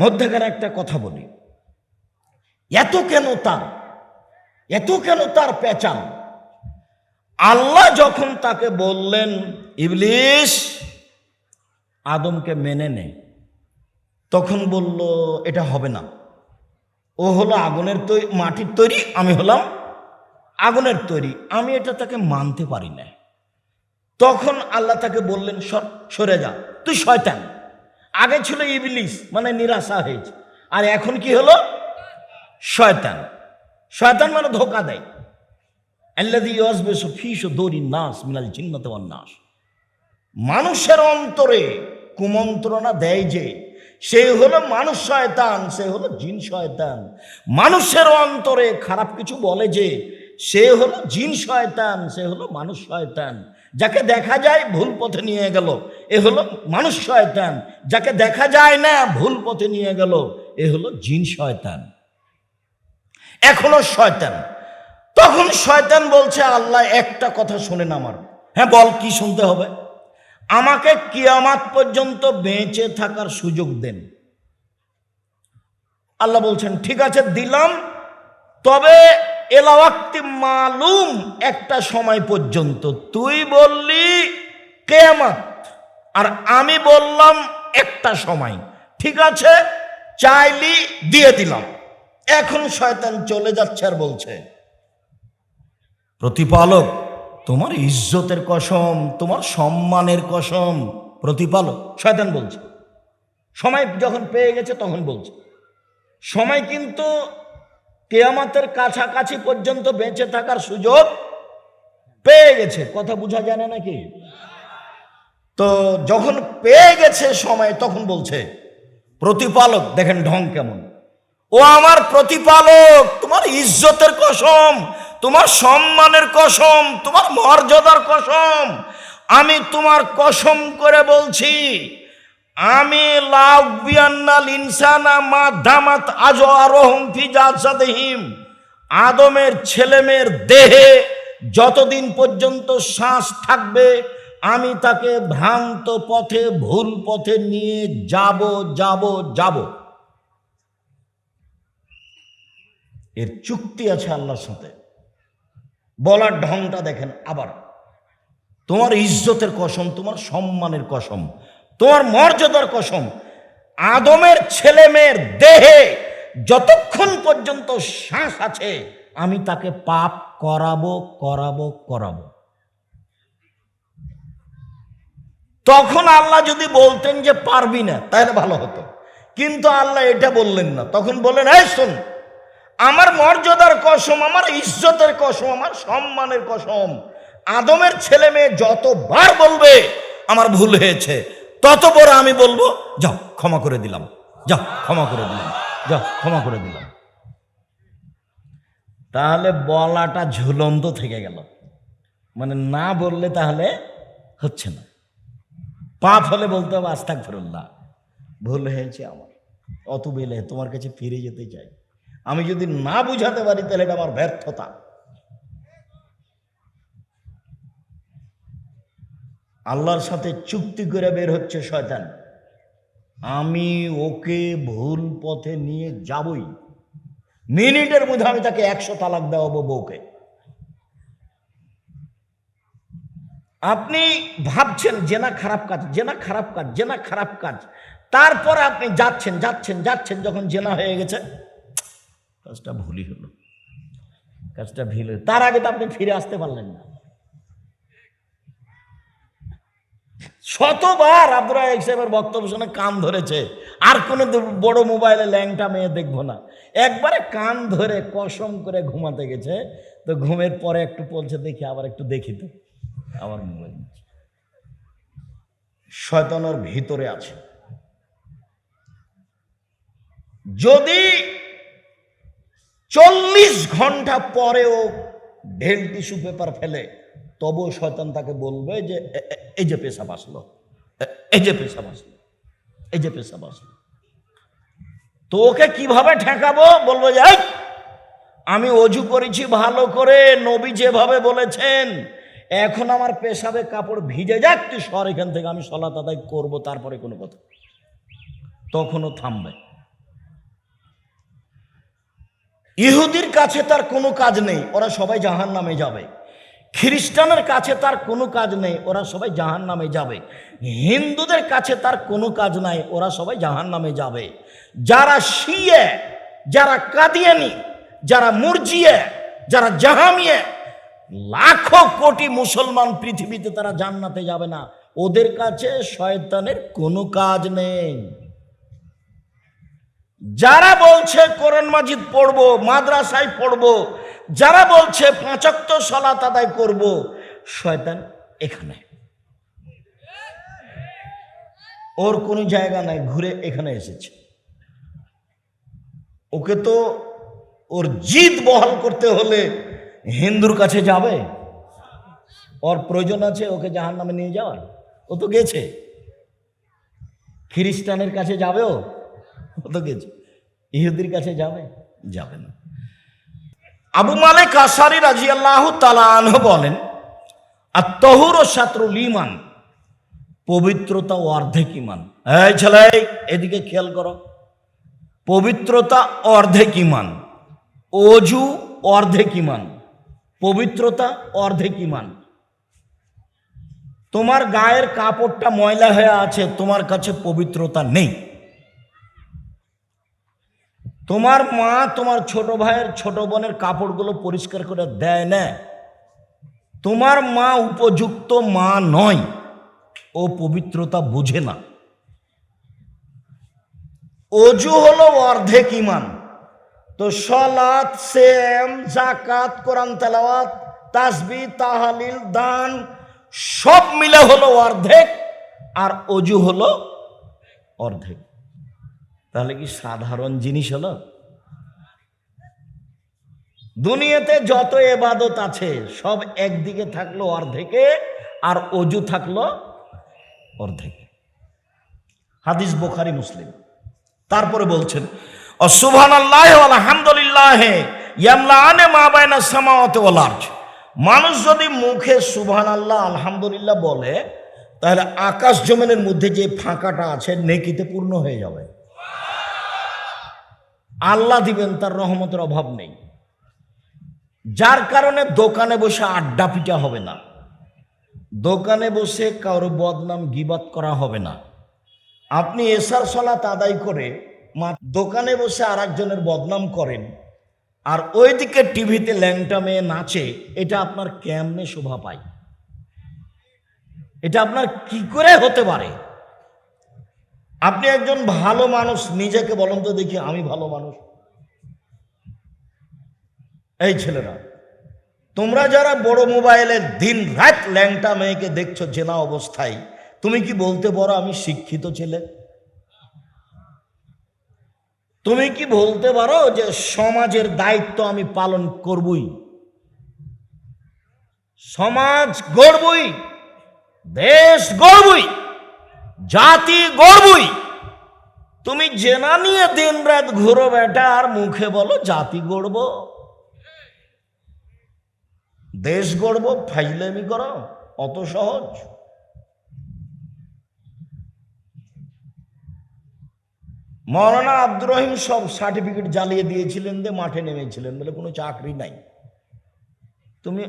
মধ্যেকার একটা কথা বলি। এত কেন তার? এত কেন তার পেঁচান আল্লাহ যখন তাকে বললেন, ইবলিশ, আদমকে মেনে নে। তখন বলল, এটা হবে না। ও হলো আগুনের তৈরি মাটির তৈরি, আমি হলাম আগুনের তৈরি। আমি এটা তাকে মানতে পারি না তখন আল্লাহ তাকে বললেন, সর, সরে যা, তুই শয়তান। আগে ছিল ইবলিস মানে নিরাশা হয়েছে। আর এখন কি হলো? শয়তান। শয়তান মানে ধোকা দেয়। আল্লাদি ইয়াসবিসু ফিসু দৌরি নাস মিনাল জিন্নাতে নাস। মানুষের অন্তরে কুমন্ত্রণা দেয় যে, সে হলো মানুষ শয়তান, সে হলো জিন শয়তান। মানুষের অন্তরে খারাপ কিছু বলে যে, সে হলো জিন শয়তান, সে হলো মানুষ শয়তান। যাকে দেখা যায় ভুল পথে নিয়ে গেল, এ হলো মানুষ শয়তান। যাকে দেখা যায় না ভুল পথে নিয়ে গেল, এ হলো জিন শয়তান। এখনও শয়তান। তখন শয়তান বলছে, আল্লাহ, একটা কথা শোনেন আমার। হ্যাঁ বল, কি শুনতে হবে? আমাকে কিয়ামাত পর্যন্ত বেঁচে থাকার সুযোগ দেন। আল্লাহ বলছেন, ঠিক আছে, দিলাম। তবে এলাওয়াক্তি মালুম, একটা সময় পর্যন্ত তুই বললি কেয়ামাত, আর আমি বললাম একটা সময়। ঠিক আছে? চাইলি দিয়ে দিলাম। এখন শয়তান চলে যাচ্ছে আর বলছে, প্রতিপালক, তোমার ইজ্জতের কসম, তোমার সম্মানের কসম, প্রতিপালক, শয়তান বলছে। সময় যখন পেয়ে গেছে তখন বলছে। সময় কিন্তু কেয়ামাতের কাছাকাছি পর্যন্ত বেঁচে থাকার সুযোগ পেয়ে গেছে। কথা বোঝা যায় না নাকি? তো যখন পেয়ে গেছে সময়, তখন বলছে, প্রতিপালক, দেখেন ঢং কেমন। ও আমার প্রতিপালক, তোমার ইজ্জতের কসম, তোমার সম্মানের কসম, তোমার মর্যাদার কসম, আমি তোমার কসম করে বলছি আমি লাউবিয়ান্নাল ইনসানা মা আজ আরোহম ফিজাহিম আদমের ছেলেমেয়ের দেহে যতদিন পর্যন্ত শ্বাস থাকবে, আমি তাকে ভ্রান্ত পথে, ভুল পথে নিয়ে যাব যাব যাব। এর চুক্তি আছে আল্লাহর সাথে। বলার ঢংটা দেখেন আবার। তোমার ইজ্জতের কসম, তোমার সম্মানের কসম। তোমার মর্যাদার কসম, আদমের ছেলে মেয়ের দেহে যতক্ষণ পর্যন্ত শ্বাস আছে, আমি তাকে পাপ করাবো করাবো করাবো। তখন আল্লাহ যদি বলতেন যে পারবি না, তাহলে ভালো হতো। কিন্তু আল্লাহ এটা বললেন না। তখন বললেন হ্যাঁ শোন, আমার মর্যাদার কসম, আমার ইজ্জতের কসম, আমার সম্মানের কসম, আদমের ছেলে মেয়ে যতবার বলবে, আমার ভুল হয়েছে। তত বড় আমি বলব, যাও, ক্ষমা করে দিলাম। যাও, ক্ষমা করে দিলাম। যাও, ক্ষমা করে দিলাম। তাহলে বলাটা ঝুলন্ত থেকে গেল। মানে না বললে তাহলে হচ্ছে না। পাপ হলে বলতে হবে আস্তাক ফেরুল্লাহ ভুল হয়েছে আমার। অত বেলে তোমার কাছে ফিরে যেতে চাই। আমি যদি না বুঝাতে পারি, তাহলে এটা আমার ব্যর্থতা। আল্লাহর সাথে চুক্তি করে বের হচ্ছে শয়তান। আমি ওকে ভুল পথে নিয়ে যাবই। মিনিটের মধ্যে আমি তাকে একশো তালাক দেওয়াবো বউকে। আপনি ভাবছেন, জেনা খারাপ কাজ, জেনা খারাপ কাজ, জেনা খারাপ কাজ। তারপরে আপনি যাচ্ছেন যাচ্ছেন যাচ্ছেন, যখন জেনা হয়ে গেছে, কাজটা ভুলই হলো। কাজটা ভুল। তার আগে তো আপনি ফিরে আসতে পারলেন না। শতবার আব্দুল রাজাক সাহেবের বক্তব্য শুনে কান ধরেছে। আর কোনো বড় মোবাইলে ল্যাংটা মেয়ে দেখব না। একবারে কান ধরে কসম করে ঘুমাতে গেছে। তো ঘুমের পরে একটু বলছে, দেখি আবার একটু দেখি তো। আবার মোবাইল। শয়তানোর ভিতরে আছে। যদি চল্লিশ ঘণ্টা পরেও ঢেল টিস্যু পেপার ফেলে তবুও শয়তান তাকে বলবে যে এই যে পেশা আসলো, এ- এই যে পেশা আসলো, এই যে পেশাব আসলো। তো ওকে কীভাবে ঠেকাবো? বলব যে আমি অজু করেছি ভালো করে, নবী যেভাবে বলেছেন, এখন আমার পেশাবে কাপড় ভিজে যাক, তুই সর এখান থেকে, আমি সলাত তাদাই করব, তারপরে কোনো কথা তখনও থামবে। ইহুদির কাছে তার কোনো কাজ নেই, ওরা সবাই জাহান নামে যাবে। খ্রিস্টানের কাছে তার কোনো কাজ নেই, ওরা সবাই জাহান নামে যাবে। হিন্দুদের কাছে তার কোনো কাজ নাই, ওরা সবাই জাহান নামে যাবে। যারা শিয়ে, যারা কাদিয়ানি, যারা মুরজিয়ে, যারা জাহামিয়ে, লাখো কোটি মুসলমান পৃথিবীতে তারা জান্নাতে যাবে না। ওদের কাছে শয়তানের কোনো কাজ নেই। যারা বলছে কোরআন মাজিদ পড়ব, মাদ্রাসায় পড়ব যারা বলছে পাঁচাত্ত সলাত আদায় করব, শয়তান এখানে। ওর কোনো জায়গা নাই, ঘুরে এখানে এসেছে। ওকে তো ওর জিদ বহাল করতে হলে হিন্দুর কাছে যাবে। ওর প্রয়োজন আছে ওকে জাহান নামে নিয়ে যাওয়ার। ও তো গেছে। খ্রিস্টানের কাছে যাবেও, ও তো গেছে। ইহুদির কাছে যাবে যাবে না। আবু মালিক আসারি রাজি আল্লাহ বলেন আর তহুর ও ইমান পবিত্রতা ও অর্ধেক ইমান এই ছেলে, এদিকে খেয়াল করো, পবিত্রতা অর্ধেক ইমান অজু অর্ধেক ইমান পবিত্রতা অর্ধেক ইমান তোমার গায়ের কাপড়টা ময়লা হয়ে আছে, তোমার কাছে পবিত্রতা নেই। তোমার মা তোমার ছোট ভাইয়ের ছোট বোনের কাপড়গুলো পরিষ্কার করে দেয় না। তোমার মা উপযুক্ত মা নয়। ও পবিত্রতা বোঝে না। অজু হলো অর্ধেক ইমান তো সলাৎ সেম জাকাত কোরআন তেলাওয়াত, তাসবি, তাহালিল, দান, সব মিলে হলো অর্ধেক আর অজু হলো অর্ধেক। তাহলে কি সাধারণ জিনিস হলো? দুনিয়াতে যত এবাদত আছে, সব একদিকে থাকল অর্ধেকে আর অজু থাকল অর্ধেকে। হাদিস বোখারি, মুসলিম। তারপরে বলছেন অসুভান আল্লাহ আলহামদুলিল্লাহ ইয়ামলানে মা বাইনা সামাওয়াতে ওয়াল আরজ। মানুষ যদি মুখে সুভান আল্লাহ আলহামদুলিল্লাহ বলে, তাহলে আকাশ জমিনের মধ্যে যে ফাঁকাটা আছে, নেকিতে পূর্ণ হয়ে যাবে। আল্লাহ দিবেন তার রহমতের অভাব নেই। যার কারণে দোকানে বসে আড্ডা পিটা হবে না। দোকানে বসে কারও বদনাম গিবাত করা হবে না। আপনি এসার সলাত আদায় করে মা দোকানে বসে আর একজনের বদনাম করেন আর ওইদিকে টিভিতে ল্যাংটা মেয়ে নাচে, এটা আপনার কেমনে শোভা পায়? এটা আপনার কি করে হতে পারে? আপনি একজন ভালো মানুষ, নিজেকে বলেন তো দেখি আমি ভালো মানুষ। এই ছেলেরা, তোমরা যারা বড় মোবাইলে দিন রাত ল্যাংটা মেয়েকে দেখছ জেনা অবস্থায়, তুমি কি বলতে পারো আমি শিক্ষিত ছেলে? তুমি কি বলতে পারো যে সমাজের দায়িত্ব আমি পালন করবই? সমাজ গড়বই, দেশ গড়বই। জাতি গড়বই। তুমি জেনা নিয়ে দিন রাত ঘুরো বেটা, আর মুখে বলো জাতি গড়ব। দেশ গড়ব, ফাইলেমি করো, অত সহজ। মৌলানা আব্দুর রহিম সব সার্টিফিকেট জ্বালিয়ে দিয়েছিলেন যে মাঠে নেমেছিলেন বলে কোনো চাকরি নাই। তুমি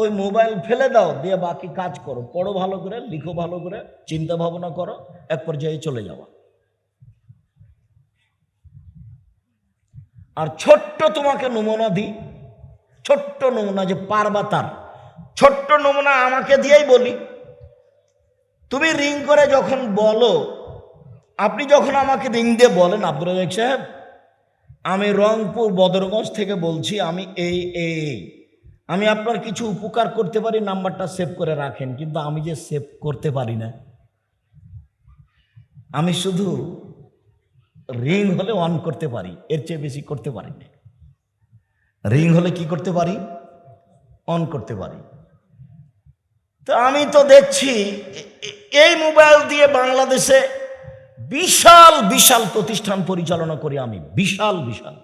ওই মোবাইল ফেলে দাও, দিয়ে বাকি কাজ করো। পড়ো ভালো করে, লিখো ভালো করে, চিন্তা ভাবনা করো, এক পর্যায়ে চলে যাওয়া। আর ছোট্ট তোমাকে নমুনা দিই। ছোট্ট নমুনা যে পারবা তার। ছোট্ট নমুনা আমাকে দিয়েই বলি। তুমি রিং করে যখন বলো, আপনি যখন আমাকে রিং দিয়ে বলেন আব্দুল রাজাক সাহেব, আমি রংপুর বদরগঞ্জ থেকে বলছি, আমি এই এই। আমি আপনার কিছু উপকার করতে পারি, নাম্বারটা সেভ করে রাখেন, কিন্তু আমি যে সেভ করতে পারি না, আমি শুধু রিং হলে অন করতে পারি, এর চেয়ে বেশি করতে পারি না। রিং হলে কি করতে পারি? অন করতে পারি। তো আমি তো দেখছি, এই মোবাইল দিয়ে বাংলাদেশে বিশাল বিশাল প্রতিষ্ঠান পরিচালনা করি আমি, বিশাল বিশাল।